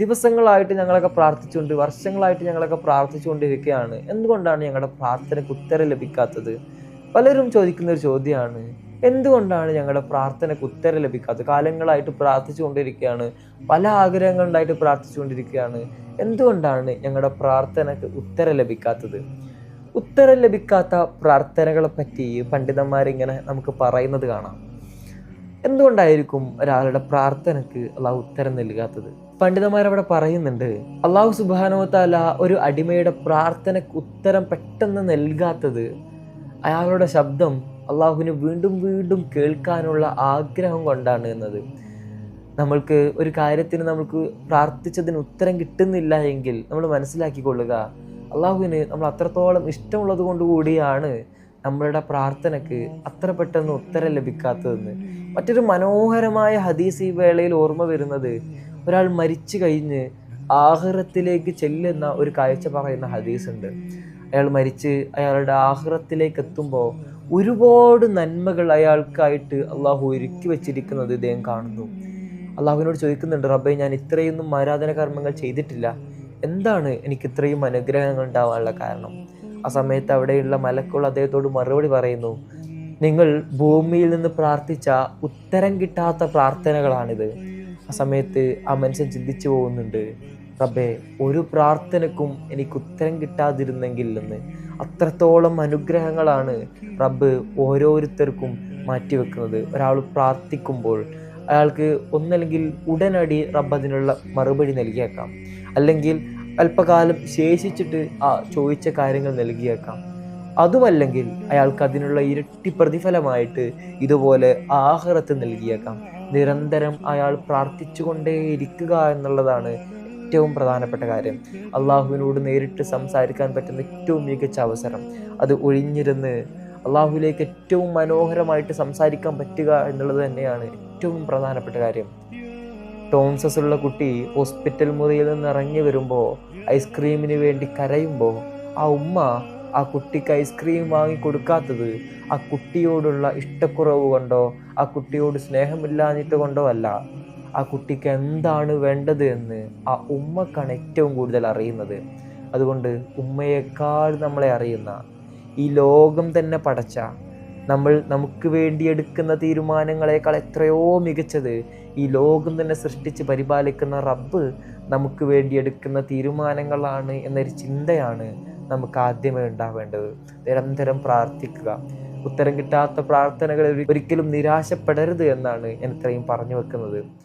ദിവസങ്ങളായിട്ട് ഞങ്ങളൊക്കെ പ്രാർത്ഥിച്ചുകൊണ്ട് വർഷങ്ങളായിട്ട് ഞങ്ങളൊക്കെ പ്രാർത്ഥിച്ചുകൊണ്ടിരിക്കുകയാണ്. എന്തുകൊണ്ടാണ് ഞങ്ങളുടെ പ്രാർത്ഥനയ്ക്ക് ഉത്തരം ലഭിക്കാത്തത്? പലരും ചോദിക്കുന്ന ഒരു ചോദ്യമാണ്. എന്തുകൊണ്ടാണ് ഞങ്ങളുടെ പ്രാർത്ഥനയ്ക്ക് ഉത്തരം ലഭിക്കാത്തത്? കാലങ്ങളായിട്ട് പ്രാർത്ഥിച്ചുകൊണ്ടിരിക്കുകയാണ്. പല ആഗ്രഹങ്ങളുണ്ടായിട്ട് പ്രാർത്ഥിച്ചുകൊണ്ടിരിക്കുകയാണ്. എന്തുകൊണ്ടാണ് ഞങ്ങളുടെ പ്രാർത്ഥനയ്ക്ക് ഉത്തരം ലഭിക്കാത്തത്? ഉത്തരം ലഭിക്കാത്ത പ്രാർത്ഥനകളെ പറ്റി പണ്ഡിതന്മാരിങ്ങനെ നമുക്ക് പറയുന്നത് കാണാം. എന്തുകൊണ്ടായിരിക്കും ഒരാളുടെ പ്രാർത്ഥനക്ക് അള്ളാഹു ഉത്തരം നൽകാത്തത്? പണ്ഡിതന്മാരവിടെ പറയുന്നുണ്ട് അള്ളാഹു സുബാനോ താല ഒരു അടിമയുടെ പ്രാർത്ഥനക്ക് ഉത്തരം പെട്ടെന്ന് നൽകാത്തത് അയാളുടെ ശബ്ദം അള്ളാഹുവിന് വീണ്ടും വീണ്ടും കേൾക്കാനുള്ള ആഗ്രഹം കൊണ്ടാണ് എന്നത്. നമ്മൾക്ക് ഒരു കാര്യത്തിന് നമുക്ക് പ്രാർത്ഥിച്ചതിന് ഉത്തരം കിട്ടുന്നില്ല എങ്കിൽ നമ്മൾ മനസ്സിലാക്കിക്കൊള്ളുക അള്ളാഹുവിന് നമ്മൾ അത്രത്തോളം ഇഷ്ടമുള്ളത് കൊണ്ട് കൂടിയാണ് നമ്മളുടെ പ്രാർത്ഥനയ്ക്ക് അത്ര പെട്ടെന്ന് ഉത്തരം ലഭിക്കാത്തതെന്ന്. മറ്റൊരു മനോഹരമായ ഹദീസ് ഈ വേളയിൽ ഓർമ്മ വരുന്നത് ഒരാൾ മരിച്ചു കഴിഞ്ഞ് ആഹ്റത്തിലേക്ക് ചെല്ലുന്ന ഒരു കാഴ്ച പറയുന്ന ഹദീസ് ഉണ്ട് അയാൾ മരിച്ച് അയാളുടെ ആഹ്റത്തിലേക്ക് എത്തുമ്പോൾ ഒരുപാട് നന്മകൾ അയാൾക്കായിട്ട് അള്ളാഹു ഒരുക്കി വെച്ചിരിക്കുന്നത് ഇദ്ദേഹം കാണുന്നു. അള്ളാഹുവിനോട് ചോദിക്കുന്നുണ്ട് റബ്ബെ ഞാൻ ഇത്രയൊന്നും ആരാധന കർമ്മങ്ങൾ ചെയ്തിട്ടില്ല. എന്താണ് എനിക്ക് ഇത്രയും അനുഗ്രഹങ്ങൾ ഉണ്ടാവാനുള്ള കാരണം? ആ സമയത്ത് അവിടെയുള്ള മലക്കുൾ അദ്ദേഹത്തോട് മറുപടി പറയുന്നു നിങ്ങൾ ഭൂമിയിൽ നിന്ന് പ്രാർത്ഥിച്ച ഉത്തരം കിട്ടാത്ത പ്രാർത്ഥനകളാണിത്. ആ സമയത്ത് ആ മനുഷ്യൻ ചിന്തിച്ചു പോകുന്നുണ്ട് റബ്ബേ ഒരു പ്രാർത്ഥനക്കും എനിക്ക് ഉത്തരം കിട്ടാതിരുന്നെങ്കിൽ എന്ന്. അത്രത്തോളം അനുഗ്രഹങ്ങളാണ് റബ്ബ് ഓരോരുത്തർക്കും മാറ്റിവെക്കുന്നത്. ഒരാൾ പ്രാർത്ഥിക്കുമ്പോൾ അയാൾക്ക് ഒന്നല്ലെങ്കിൽ ഉടനടി റബ്ബ് അതിനുള്ള മറുപടി നൽകിയേക്കാം. അല്ലെങ്കിൽ അല്പകാലം ശേഷിച്ചിട്ട് ആ ചോദിച്ച കാര്യങ്ങൾ നൽകിയേക്കാം. അതുമല്ലെങ്കിൽ അയാൾക്ക് അതിനുള്ള ഇരട്ടി പ്രതിഫലമായിട്ട് ഇതുപോലെ ആഹാരത്ത് നൽകിയേക്കാം. നിരന്തരം അയാൾ പ്രാർത്ഥിച്ചുകൊണ്ടേയിരിക്കുക എന്നുള്ളതാണ് ഏറ്റവും പ്രധാനപ്പെട്ട കാര്യം. അള്ളാഹുവിനോട് നേരിട്ട് സംസാരിക്കാൻ പറ്റുന്ന ഏറ്റവും മികച്ച അവസരം. അത് ഒഴിഞ്ഞിരുന്ന് അള്ളാഹുവിലേക്ക് ഏറ്റവും മനോഹരമായിട്ട് സംസാരിക്കാൻ പറ്റുക എന്നുള്ളത് തന്നെയാണ് ഏറ്റവും പ്രധാനപ്പെട്ട കാര്യം. ടോൺസസ് ഉള്ള കുട്ടി ഹോസ്പിറ്റൽ മുറിയിൽ നിന്ന് ഇറങ്ങി വരുമ്പോൾ ഐസ്ക്രീമിന് വേണ്ടി കരയുമ്പോൾ ആ ഉമ്മ ആ കുട്ടിക്ക് ഐസ്ക്രീം വാങ്ങി കൊടുക്കാത്തത് ആ കുട്ടിയോടുള്ള ഇഷ്ടക്കുറവ് കൊണ്ടോ ആ കുട്ടിയോട് സ്നേഹമില്ലാഞ്ഞിട്ട് കൊണ്ടോ അല്ല. ആ കുട്ടിക്ക് എന്താണ് വേണ്ടത് എന്ന് ആ ഉമ്മക്കാണ് ഏറ്റവും കൂടുതൽ അറിയുന്നത്. അതുകൊണ്ട് ഉമ്മയേക്കാൾ നമ്മളെ അറിയുന്ന ഈ ലോകം തന്നെ പടച്ച നമ്മൾ നമുക്ക് വേണ്ടി എടുക്കുന്ന തീരുമാനങ്ങളെക്കാൾ എത്രയോ മികച്ചത് ഈ ലോകം തന്നെ സൃഷ്ടിച്ച് പരിപാലിക്കുന്ന റബ്ബ് നമുക്ക് വേണ്ടി എടുക്കുന്ന തീരുമാനങ്ങളാണ് എന്നൊരു ചിന്തയാണ് നമുക്ക് ആദ്യമേ ഉണ്ടാവേണ്ടത്. നിരന്തരം പ്രാർത്ഥിക്കുക. ഉത്തരം കിട്ടാത്ത പ്രാർത്ഥനകൾ ഒരിക്കലും നിരാശപ്പെടരുത് എന്നാണ് ഞാൻ ഇത്രയും പറഞ്ഞു വെക്കുന്നത്.